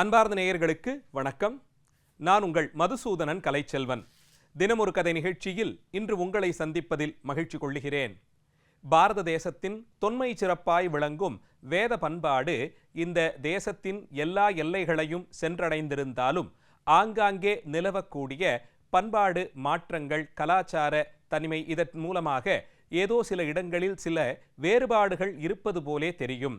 அன்பார்ந்த நேயர்களுக்கு வணக்கம். நான் உங்கள் மதுசூதனன் கலைச்செல்வன். தினமொரு கதை நிகழ்ச்சியில் இன்று உங்களை சந்திப்பதில் மகிழ்ச்சி கொள்ளுகிறேன். பாரத தேசத்தின் தொன்மை சிறப்பாய் விளங்கும் வேத பண்பாடு இந்த தேசத்தின் எல்லா எல்லைகளையும் சென்றடைந்திருந்தாலும் ஆங்காங்கே நிலவக்கூடிய பண்பாடு மாற்றங்கள் கலாச்சார தனிமை இதன் மூலமாக ஏதோ சில இடங்களில் சில வேறுபாடுகள் இருப்பது போலே தெரியும்.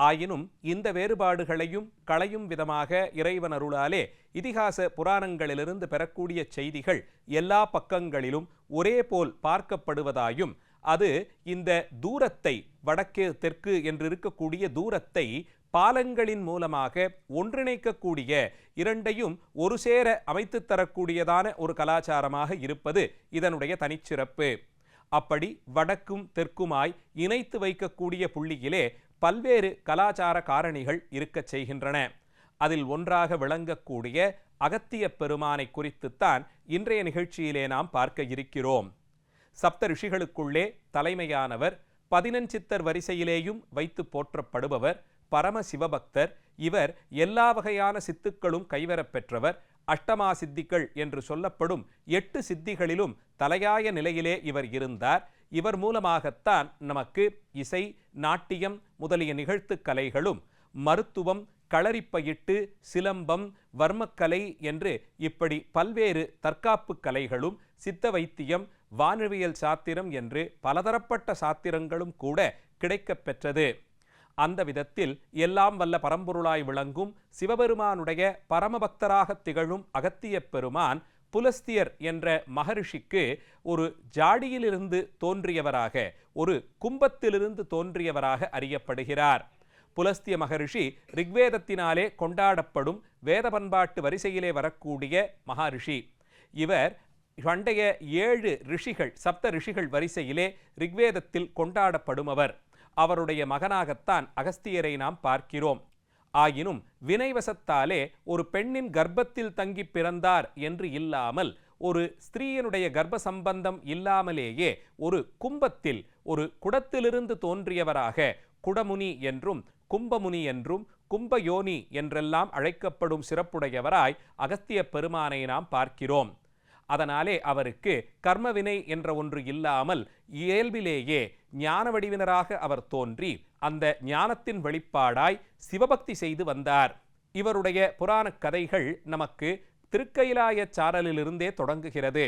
ஆயினும் இந்த வேறுபாடுகளையும் களையும் விதமாக இறைவன் அருளாலே இதிகாச புராணங்களிலிருந்து பெறக்கூடிய செய்திகள் எல்லா பக்கங்களிலும் ஒரே போல் பார்க்கப்படுவதாயும் அது இந்த தூரத்தை வடக்கு தெற்கு என்று இருக்கக்கூடிய தூரத்தை பாலங்களின் மூலமாக ஒன்றிணைக்கக்கூடிய இரண்டையும் ஒரு சேர அமைத்து தரக்கூடியதான ஒரு கலாச்சாரமாக இருப்பது இதனுடைய தனிச்சிறப்பு. அப்படி வடக்கும் தெற்குமாய் இணைத்து வைக்கக்கூடிய புள்ளியிலே பல்வேறு கலாச்சார காரணிகள் இருக்கச் செய்கின்றன. அதில் ஒன்றாக விளங்கக்கூடிய அகத்திய பெருமானை குறித்துத்தான் இன்றைய நிகழ்ச்சியிலே நாம் பார்க்க இருக்கிறோம். சப்த ரிஷிகளுக்குள்ளே தலைமையானவர் பதினஞ்சித்தர் வரிசையிலேயும் வைத்து போற்றப்படுபவர் பரம சிவபக்தர் இவர் எல்லா வகையான சித்துக்களும் கைவரப் பெற்றவர் அஷ்டமா சித்திகள் என்று சொல்லப்படும் எட்டு சித்திகளிலும் தலையாய நிலையிலே இவர் இருந்தார். இவர் மூலமாகத்தான் நமக்கு இசை நாட்டியம் முதலிய நிகழ்த்து கலைகளும் மருத்துவம் களரிப்பயிட்டு சிலம்பம் வர்மக்கலை என்று இப்படி பல்வேறு தற்காப்பு கலைகளும் சித்த வைத்தியம் வானவியல் சாத்திரம் என்று பலதரப்பட்ட சாத்திரங்களும் கூட கிடைக்கப் பெற்றது. அந்த விதத்தில் எல்லாம் வல்ல பரம்பொருளாய் விளங்கும் சிவபெருமானுடைய பரமபக்தராக திகழும் அகத்தியப் பெருமான் புலஸ்தியர் என்ற மகரிஷிக்கு ஒரு ஜாடியிலிருந்து தோன்றியவராக ஒரு கும்பத்திலிருந்து தோன்றியவராக அறியப்படுகிறார். புலஸ்திய மகரிஷி ரிக்வேதத்தினாலே கொண்டாடப்படும் வேத பண்பாட்டு வரிசையிலே வரக்கூடிய மகரிஷி. இவர் பண்டைய ஏழு ரிஷிகள் சப்த ரிஷிகள் வரிசையிலே ரிக்வேதத்தில் கொண்டாடப்படுமவர் அவருடைய மகனாகத்தான் அகஸ்தியரை நாம் பார்க்கிறோம். ஆயினும் வினைவசத்தாலே ஒரு பெண்ணின் கர்ப்பத்தில் தங்கி பிறந்தார் என்று இல்லாமல் ஒரு ஸ்திரீயனுடைய கர்ப்ப சம்பந்தம் இல்லாமலேயே ஒரு கும்பத்தில் ஒரு குடத்திலிருந்து தோன்றியவராக குடமுனி என்றும் கும்பமுனி என்றும் கும்பயோனி என்றெல்லாம் அழைக்கப்படும் சிறப்புடையவராய் அகஸ்திய பெருமானை நாம் பார்க்கிறோம். அதனாலே அவருக்கு கர்மவினை என்ற ஒன்று இல்லாமல் இயல்பிலேயே ஞான வடிவினராக அவர் தோன்றி அந்த ஞானத்தின் வெளிப்பாடாய் சிவபக்தி செய்து வந்தார். இவருடைய புராணக் கதைகள் நமக்கு திருக்கயிலாய சாரலிலிருந்தே தொடங்குகிறது.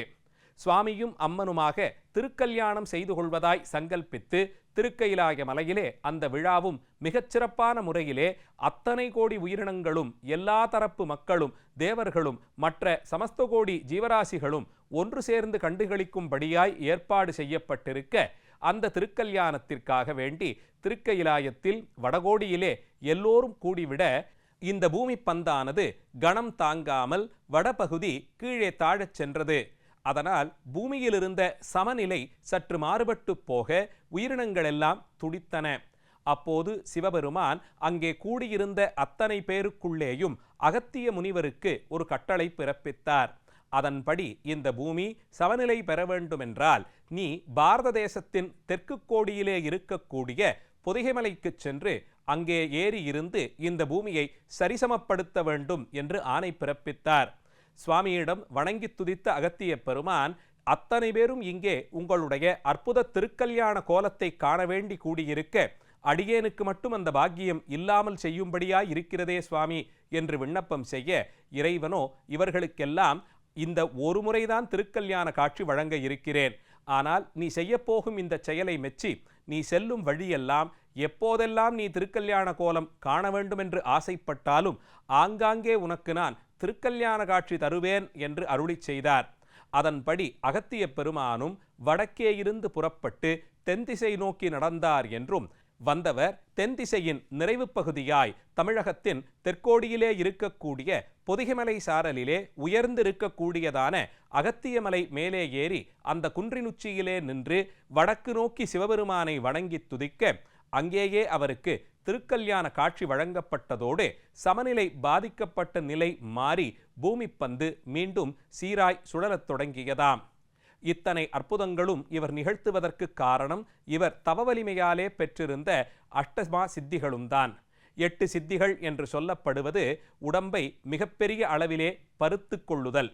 சுவாமியும் அம்மனுமாக திருக்கல்யாணம் செய்து கொள்வதாய் சங்கல்பித்து திருக்கயிலாய மலையிலே அந்த விழாவும் மிகச்சிறப்பான முறையிலே அத்தனை கோடி உயிரினங்களும் எல்லா தரப்பு மக்களும் தேவர்களும் மற்ற சமஸ்த கோடி ஜீவராசிகளும் ஒன்று சேர்ந்து கண்டுகளிக்கும்படியாய் ஏற்பாடு செய்யப்பட்டிருக்க அந்த திருக்கல்யாணத்திற்காக வேண்டி திருக்கயிலாயத்தில் வடகோடியிலே எல்லோரும் கூடிவிட இந்த பூமி பந்தானது கணம் தாங்காமல் வடபகுதி கீழே தாழச் சென்றது. அதனால் பூமியில் இருந்த சமநிலை சற்று மாறுபட்டு போக உயிரினங்கள் எல்லாம் துடித்தன. அப்போது சிவபெருமான் அங்கே கூடியிருந்த அத்தனை பேருக்குள்ளேயும் அகத்திய முனிவருக்கு ஒரு கட்டளை பிறப்பித்தார். அதன்படி இந்த பூமி சமநிலை பெற வேண்டுமென்றால் நீ பாரத தேசத்தின் தெற்கு கோடியிலே இருக்கக்கூடிய பொதிகைமலைக்குச் சென்று அங்கே ஏறி இருந்து இந்த பூமியை சரிசமப்படுத்த வேண்டும் என்று ஆணை பிறப்பித்தார். சுவாமியிடம் வணங்கி துதித்த அகத்திய பெருமான் அத்தனை பேரும் இங்கே உங்களுடைய அற்புத திருக்கல்யாண கோலத்தை காண வேண்டி கூடியிருக்க அடியேனுக்கு மட்டும் அந்த பாக்கியம் இல்லாமல் செய்யும்படியாய் இருக்கிறதே சுவாமி என்று விண்ணப்பம் செய்ய இறைவனோ இவர்களுக்கெல்லாம் இந்த ஒரு முறைதான் திருக்கல்யாண காட்சி வழங்க இருக்கிறேன். ஆனால் நீ செய்யப்போகும் இந்த செயலை மெச்சி நீ செல்லும் வழியெல்லாம் எப்போதெல்லாம் நீ திருக்கல்யாண கோலம் காண வேண்டுமென்று ஆசைப்பட்டாலும் ஆங்காங்கே உனக்கு நான் திருக்கல்யாண காட்சி தருவேன் என்று அருளி செய்தார். அதன்படி அகத்திய பெருமானும் வடக்கே இருந்து புறப்பட்டு தென்திசை நோக்கி நடந்தார் என்றும் வந்தவர் தென்திசையின் நிறைவு பகுதியாய் தமிழகத்தின் தெற்கோடியிலே இருக்கக்கூடிய பொதிகைமலை சாரலிலே உயர்ந்திருக்கக்கூடியதான அகத்தியமலை மேலே ஏறி அந்த குன்றினுச்சியிலே நின்று வடக்கு நோக்கி சிவபெருமானை வணங்கி துதிக்க அங்கேயே அவருக்கு திருக்கல்யாண காட்சி வழங்கப்பட்டதோடு சமநிலை பாதிக்கப்பட்ட நிலை மாறி பூமிப்பந்து மீண்டும் சீராய் சுழலத் தொடங்கியதாம். இத்தனை அற்புதங்களும் இவர் நிகழ்த்துவதற்கு காரணம் இவர் தவ வலிமையாலே பெற்றிருந்த அஷ்டமா சித்திகளும் தான் எட்டு சித்திகள் என்று சொல்லப்படுவது உடம்பை மிகப்பெரிய அளவிலே பருத்து கொள்ளுதல்.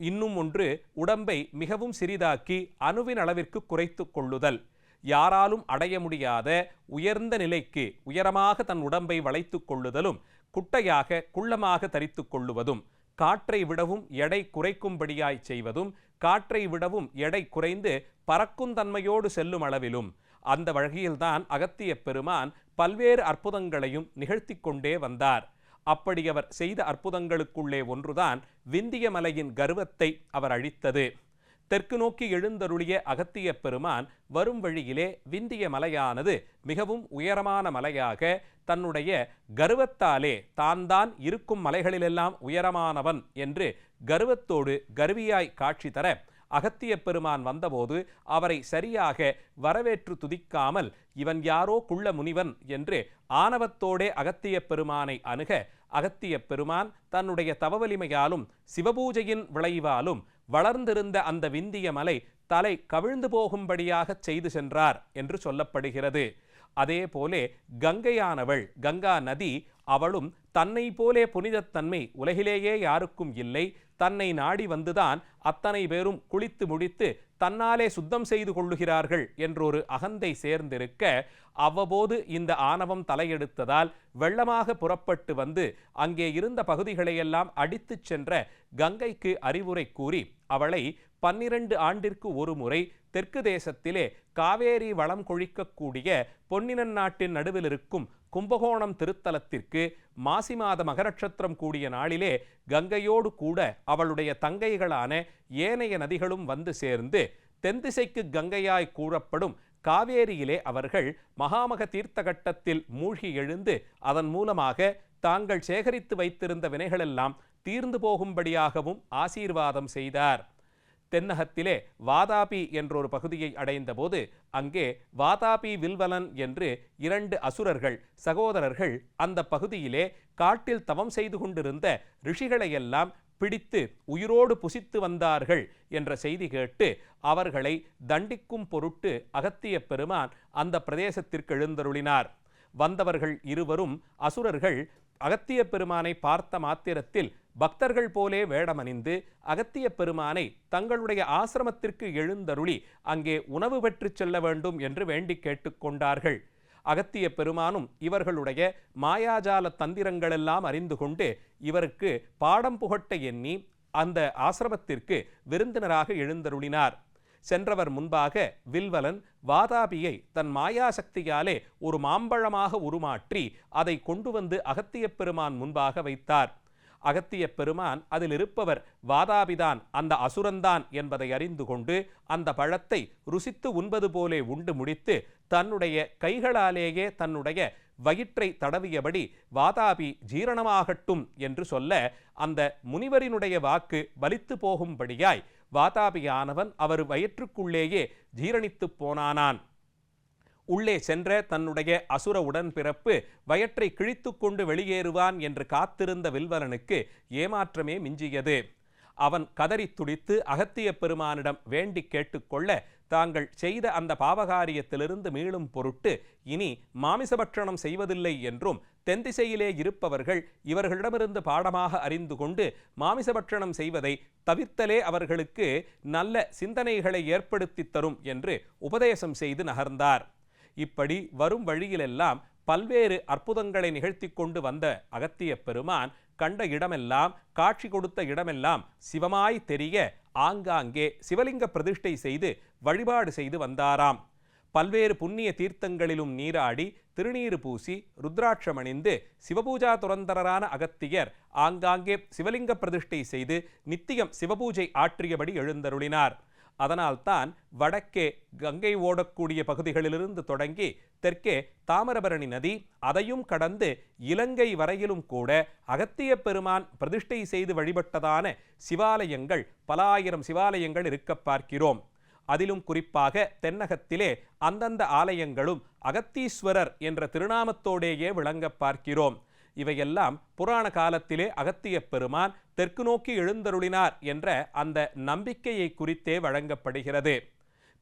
இன்னும் ஒன்று உடம்பை மிகவும் சிறிதாக்கி அணுவின் அளவிற்கு குறைத்து கொள்ளுதல். யாராலும் அடைய முடியாத உயர்ந்த நிலைக்கு உயரமாக தன் உடம்பை வளைத்து கொள்ளுதலும் குட்டையாக குள்ளமாக தரித்து கொள்ளுவதும் காற்றை விடவும் எடை குறைக்கும்படியாய் செய்வதும் காற்றை விடவும் எடை குறைந்து பறக்கும் தன்மையோடு செல்லும் அளவிலும். அந்த வகையில்தான் அகத்திய பெருமான் பல்வேறு அற்புதங்களையும் நிகழ்த்தி கொண்டே வந்தார். அப்படி அவர் செய்த அற்புதங்களுக்குள்ளே ஒன்றுதான் விந்திய மலையின் கர்வத்தை அவர் அழித்தது. தெற்கு நோக்கி எழுந்தருளிய அகத்திய பெருமான் வரும் வழியிலே விந்திய மலையானது மிகவும் உயரமான மலையாக தன்னுடைய கர்வத்தாலே தான் தான் இருக்கும் மலைகளிலெல்லாம் உயரமானவன் என்று கர்வத்தோடு கருவியாய் காட்சி தர அகத்திய பெருமான் வந்தபோது அவரை சரியாக வரவேற்று துதிக்காமல் இவன் யாரோ குள்ள முனிவன் என்று ஆணவத்தோடே அகத்திய பெருமானை அணுக அகத்திய பெருமான் தன்னுடைய தவவலிமையாலும் சிவபூஜையின் விளைவாலும் வளர்ந்திருந்த அந்த விந்திய மலை தலை கவிழ்ந்து போகும்படியாக செய்து சென்றார் என்று சொல்லப்படுகிறது. அதே போலே கங்கையானவள் கங்கா நதி அவளும் தன்னை போலே புனிதத்தன்மை உலகிலேயே யாருக்கும் இல்லை. தன்னை நாடி வந்துதான் அத்தனை பேரும் குளித்து முடித்து தன்னாலே சுத்தம் செய்து கொள்ளுகிறார்கள் என்றொரு அகந்தை சேர்ந்திருக்க அவ்வப்போது இந்த ஆணவம் தலையெடுத்ததால் வெள்ளமாக புறப்பட்டு வந்து அங்கே இருந்த பகுதிகளையெல்லாம் அடித்துச் சென்ற கங்கைக்கு அறிவுரை கூறி அவளை பன்னிரண்டு ஆண்டிற்கு ஒரு முறை தெற்கு தேசத்திலே காவேரி வளம் கொழிக்கக்கூடிய பொன்னினன் நாட்டின் நடுவில் இருக்கும் கும்பகோணம் திருத்தலத்திற்கு மாசி மாத மகரட்சத்திரம் கூடிய நாளிலே கங்கையோடு கூட அவளுடைய தங்கைகளான ஏனைய நதிகளும் வந்து சேர்ந்து தென்திசைக்கு கங்கையாய் கூறப்படும் காவேரியிலே அவர்கள் மகாமக தீர்த்த கட்டத்தில் மூழ்கி எழுந்து அதன் மூலமாக தாங்கள் சேகரித்து வைத்திருந்த வினைகளெல்லாம் தீர்ந்து போகும்படியாகவும் ஆசீர்வாதம் செய்தார். தென்னகத்திலே வாதாபி என்றொரு பகுதியை அடைந்தபோது அங்கே வாதாபி வில்வலன் என்று இரண்டு அசுரர்கள் சகோதரர்கள் அந்த பகுதியிலே காட்டில் தவம் செய்து கொண்டிருந்த ரிஷிகளையெல்லாம் பிடித்து உயிரோடு புசித்து வந்தார்கள் என்ற செய்தி கேட்டு அவர்களை தண்டிக்கும் பொருட்டு அகத்திய பெருமான் அந்த பிரதேசத்திற்கு எழுந்தருளினார். வந்தவர்கள் இருவரும் அசுரர்கள் அகத்திய பெருமானை பார்த்த மாத்திரத்தில் பக்தர்கள் போலே வேடமணிந்து அகத்திய பெருமானை தங்களுடைய ஆசிரமத்திற்கு எழுந்தருளி அங்கே உணவு பெற்றுச் செல்ல வேண்டும் என்று வேண்டி கேட்டுக்கொண்டார்கள் அகத்திய பெருமானும் இவர்களுடைய மாயாஜால தந்திரங்களெல்லாம் அறிந்து கொண்டு இவருக்கு பாடம் புகட்ட எண்ணி அந்த ஆசிரமத்திற்கு விருந்தினராக எழுந்தருளினார். சென்றவர் முன்பாக வில்வலன் வாதாபியை தன் மாயாசக்தியாலே ஒரு மாம்பழமாக உருமாற்றி அதை கொண்டு வந்து அகத்திய பெருமான் முன்பாக வைத்தார். அகத்திய பெருமான் அதில் இருப்பவர் வாதாபிதான் அந்த அசுரந்தான் என்பதை அறிந்து கொண்டு அந்த பழத்தை ருசித்து உண்பது போலே உண்டு முடித்து தன்னுடைய கைகளாலேயே தன்னுடைய வயிற்றை தடவியபடி வாதாபி ஜீரணமாகட்டும் என்று சொல்ல அந்த முனிவரினுடைய வாக்கு பலித்து போகும்படியாய் வாதாபியானவன் அவர் வயிற்றுக்குள்ளேயே ஜீரணித்துப் போனானான். உள்ளே சென்ற தன்னுடைய அசுர உடன்பிறப்பு வயற்றை கிழித்து கொண்டு வெளியேறுவான் என்று காத்திருந்த வில்வலனுக்கு ஏமாற்றமே மிஞ்சியது. அவன் கதறி துடித்து அகத்திய பெருமானிடம் வேண்டி கேட்டுக்கொள்ள தாங்கள் செய்த அந்த பாவகாரியத்திலிருந்து மீளும் பொருட்டு இனி மாமிசபட்சணம் செய்வதில்லை என்றும் தென்திசையிலே இருப்பவர்கள் இவர்களிடமிருந்து பாடமாக அறிந்து கொண்டு மாமிசபட்சணம் செய்வதை தவிர்த்தலே அவர்களுக்கு நல்ல சிந்தனைகளை ஏற்படுத்தி தரும் என்று உபதேசம் செய்து நகர்ந்தார். இப்படி வரும் வழியிலெல்லாம் பல்வேறு அற்புதங்களை நிகழ்த்தி கொண்டு வந்த அகத்திய பெருமான் கண்ட இடமெல்லாம் காட்சி கொடுத்த இடமெல்லாம் சிவமாய் தெரிய ஆங்காங்கே சிவலிங்க பிரதிஷ்டை செய்து வழிபாடு செய்து வந்தாராம். பல்வேறு புண்ணிய தீர்த்தங்களிலும் நீராடி திருநீறு பூசி ருத்ராட்சமணிந்து சிவபூஜா துரந்தரரான அகத்தியர் ஆங்காங்கே சிவலிங்க பிரதிஷ்டை செய்து நித்தியம் சிவபூஜை ஆற்றியபடி எழுந்தருளினார். அதனால்தான் வடக்கே கங்கை ஓடக்கூடிய பகுதிகளிலிருந்து தொடங்கி தெற்கே தாமிரபரணி நதி அதையும் கடந்து இலங்கை வரையிலும் கூட அகத்திய பெருமான் பிரதிஷ்டை செய்து வழிபட்டதான சிவாலயங்கள் பல ஆயிரம் சிவாலயங்கள் இருக்க பார்க்கிறோம். அதிலும் குறிப்பாக தென்னகத்திலே அந்தந்த ஆலயங்களும் அகத்தீஸ்வரர் என்ற திருநாமத்தோடேயே விளங்க பார்க்கிறோம். இவையெல்லாம் புராண காலத்திலே அகத்திய பெருமான் தெற்கு நோக்கி எழுந்தருளினார் என்ற அந்த நம்பிக்கையை குறித்தே வழங்கப்படுகிறது.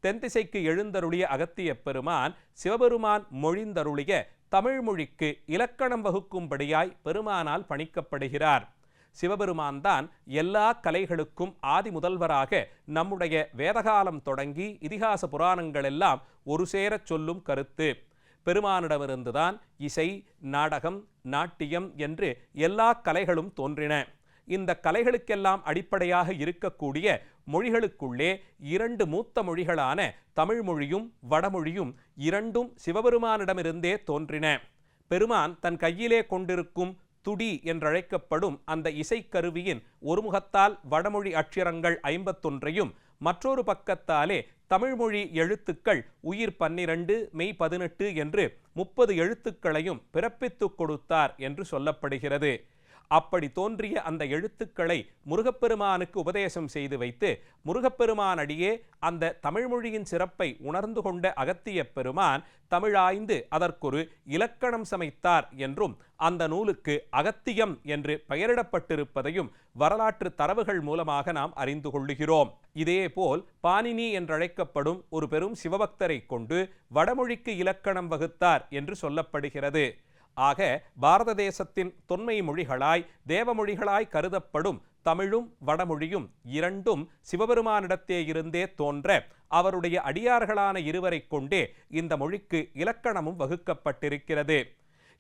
தென்திசைக்கு எழுந்தருளிய அகத்திய பெருமான் சிவபெருமான் மொழிந்தருளிய தமிழ் மொழிக்கு இலக்கணம் வகுக்கும்படியாய் பெருமானால் பணிக்கப்படுகிறார். சிவபெருமான் தான் எல்லா கலைகளுக்கும் ஆதி முதல்வராக நம்முடைய வேதகாலம் தொடங்கி இதிகாச புராணங்கள் எல்லாம் ஒரு சேரச் சொல்லும் கருத்து. பெருமானிடமிருந்துதான் இசை நாடகம் நாட்டியம் என்று எல்லா கலைகளும் தோன்றின. இந்த கலைகளுக்கெல்லாம் அடிப்படையாக இருக்கக்கூடிய மொழிகளுக்குள்ளே இரண்டு மூத்த மொழிகளான தமிழ் மொழியும் வடமொழியும் இரண்டும் சிவபெருமானிடமிருந்தே தோன்றின. பெருமான் தன் கையிலே கொண்டிருக்கும் துடி என்றழைக்கப்படும் அந்த இசைக்கருவியின் ஒருமுகத்தால் வடமொழி அட்சரங்கள் ஐம்பத்தொன்றையும் மற்றொரு பக்கத்தாலே தமிழ்மொழி எழுத்துக்கள் உயிர் பன்னிரண்டு மெய் பதினெட்டு என்று முப்பது எழுத்துக்களையும் பிறப்பித்துக் கொடுத்தார் என்று சொல்லப்படுகிறது. அப்படி தோன்றிய அந்த எழுத்துக்களை முருகப்பெருமானுக்கு உபதேசம் செய்து வைத்து முருகப்பெருமான் அடியே அந்த தமிழ்மொழியின் சிறப்பை உணர்ந்து கொண்ட அகத்திய பெருமான் தமிழாய்ந்து அதற்கொரு இலக்கணம் சமைத்தார் என்றும் அந்த நூலுக்கு அகத்தியம் என்று பெயரிடப்பட்டிருப்பதையும் வரலாற்று தரவுகள் மூலமாக நாம் அறிந்து கொள்ளுகிறோம். இதேபோல் பாணினி என்றழைக்கப்படும் ஒரு பெரும் சிவபக்தரை கொண்டு வடமொழிக்கு இலக்கணம் வகுத்தார் என்று சொல்லப்படுகிறது. ஆக பாரத தேசத்தின் தொன்மை மொழிகளாய் தேவமொழிகளாய் கருதப்படும் தமிழும் வடமொழியும் இரண்டும் சிவபெருமானிடத்தே இருந்தே தோன்ற அவருடைய அடியார்களான இருவரைக் கொண்டே இந்த மொழிக்கு இலக்கணமும் வகுக்கப்பட்டிருக்கிறது.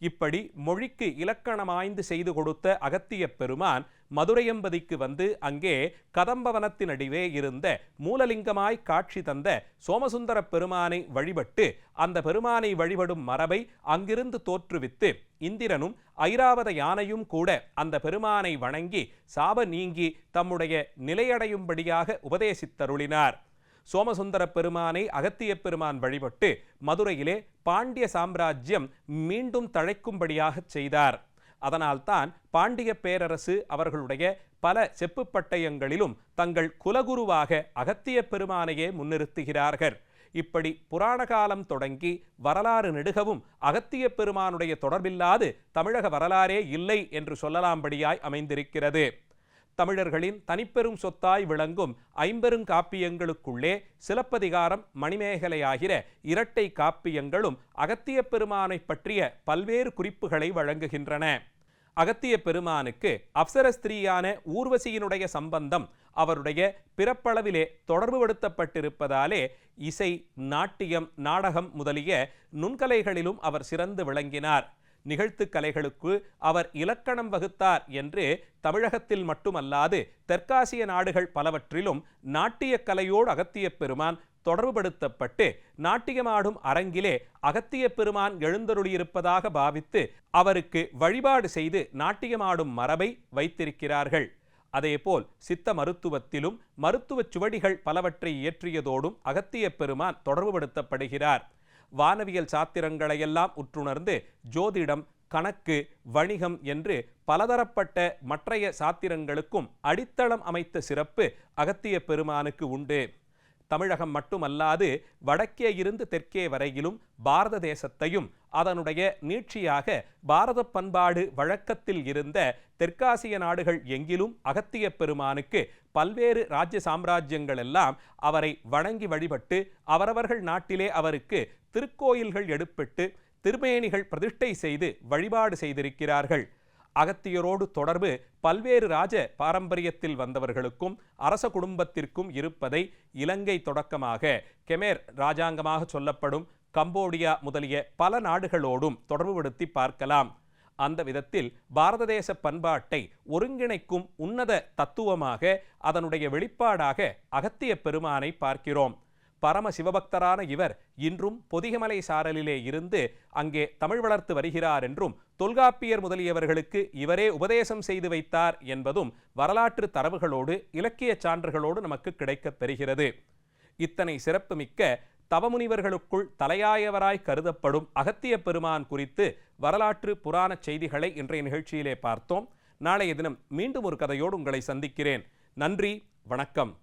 இப்படி மொழிக்கு இலக்கணமாய்ந்து செய்து கொடுத்த அகத்திய பெருமான் மதுரையம்பதிக்கு வந்து அங்கே கதம்பவனத்தின் அடிவே இருந்த மூலலிங்கமாய் காட்சி தந்த சோமசுந்தர பெருமானை வழிபட்டு அந்த பெருமானை வழிபடும் மரபை அங்கிருந்து தோற்றுவித்து இந்திரனும் ஐராவத யானையும் கூட அந்த பெருமானை வணங்கி சாப நீங்கி தம்முடைய நிலையடையும்படியாக உபதேசித்தருளினார். சோமசுந்தர பெருமானை அகத்திய பெருமான் வழிபட்டு மதுரையிலே பாண்டிய சாம்ராஜ்யம் மீண்டும் தழைக்கும்படியாகச் செய்தார். அதனால்தான் பாண்டிய பேரரசு அவர்களுடைய பல செப்பு பட்டயங்களிலும் தங்கள் குலகுருவாக அகத்திய பெருமானையே முன்னிறுத்துகிறார்கள். இப்படி புராண காலம் தொடங்கி வரலாறு நெடுகவும் அகத்திய பெருமானுடைய தொடர்பில்லாது தமிழக வரலாறே இல்லை என்று சொல்லலாம்படியாய் அமைந்திருக்கிறது. தமிழர்களின் தனிப்பெரும் சொத்தாய் விளங்கும் ஐம்பெரும் காப்பியங்களுக்குள்ளே சிலப்பதிகாரம் மணிமேகலையாகிற இரட்டை காப்பியங்களும் அகத்திய பெருமானை பற்றிய பல்வேறு குறிப்புகளை வழங்குகின்றன. அகத்திய பெருமானுக்கு அப்சரஸ்திரீயான ஊர்வசியினுடைய சம்பந்தம் அவருடைய பிறப்பளவிலே தொடர்புபடுத்தப்பட்டிருப்பதாலே இசை நாட்டியம் நாடகம் முதலிய நுண்கலைகளிலும் அவர் சிறந்து விளங்கினார். நிகழ்த்து கலைகளுக்கு அவர் இலக்கணம் வகுத்தார் என்று தமிழகத்தில் மட்டுமல்லாது தெற்காசிய நாடுகள் பலவற்றிலும் நாட்டியக் கலையோடு அகத்திய பெருமான் தொடர்புபடுத்தப்பட்டு நாட்டியமாடும் அரங்கிலே அகத்திய பெருமான் எழுந்தருளியிருப்பதாக பாவித்து அவருக்கு வழிபாடு செய்து நாட்டியமாடும் மரபை வைத்திருக்கிறார்கள். அதேபோல் சித்த மருத்துவத்திலும் மருத்துவச் சுவடிகள் பலவற்றை இயற்றியதோடும் அகத்திய பெருமான் தொடர்புபடுத்தப்படுகிறார். வானவியல் சாத்திரங்களையெல்லாம் உற்றுணர்ந்து ஜோதிடம் கணக்கு வணிகம் என்று பலதரப்பட்ட மற்றைய சாத்திரங்களுக்கும் அடித்தளம் அமைத்த சிறப்பு அகத்திய பெருமானுக்கு உண்டு. தமிழகம் மட்டுமல்லாது வடக்கே இருந்து தெற்கே வரையிலும் பாரத தேசத்தையும் அதனுடைய நீட்சியாக பாரத பண்பாடு வழக்கத்தில் இருந்த தெற்காசிய நாடுகள் எங்கிலும் அகத்திய பெருமானுக்கு பல்வேறு ராஜ்ய சாம்ராஜ்யங்கள் எல்லாம் அவரை வணங்கி வழிபட்டு அவரவர்கள் நாட்டிலே அவருக்கு திருக்கோயில்கள் எடுப்பிட்டு திருமேனிகள் பிரதிஷ்டை செய்து வழிபாடு செய்திருக்கிறார்கள். அகத்தியரோடு தொடர்பு பல்வேறு ராஜ பாரம்பரியத்தில் வந்தவர்களுக்கும் அரச குடும்பத்திற்கும் இருப்பதை இலங்கை தொடக்கமாக கெமேர் ராஜாங்கமாக சொல்லப்படும் கம்போடியா முதலிய பல நாடுகளோடும் தொடர்புபடுத்தி பார்க்கலாம். அந்த விதத்தில் பாரத தேச பண்பாட்டை ஒருங்கிணைக்கும் உன்னத தத்துவமாக அதனுடைய வெளிப்பாடாக அகத்திய பெருமானை பார்க்கிறோம். பரம சிவபக்தரான இவர் இன்றும் பொதிகமலை சாரலிலே இருந்து அங்கே தமிழ் வளர்த்து வருகிறார் என்றும் தொல்காப்பியர் முதலியவர்களுக்கு இவரே உபதேசம் செய்து வைத்தார் என்பதும் வரலாற்று தரவுகளோடு இலக்கிய சான்றுகளோடு நமக்கு கிடைக்கப் பெறுகிறது. இத்தனை சிறப்புமிக்க தவமுனிவர்களுக்குள் தலையாயவராய் கருதப்படும் அகத்திய பெருமான் குறித்து வரலாற்று புராண செய்திகளை இன்றைய நிகழ்ச்சியிலே பார்த்தோம். நாளைய தினம் மீண்டும் ஒரு கதையோடு உங்களை சந்திக்கிறேன். நன்றி வணக்கம்.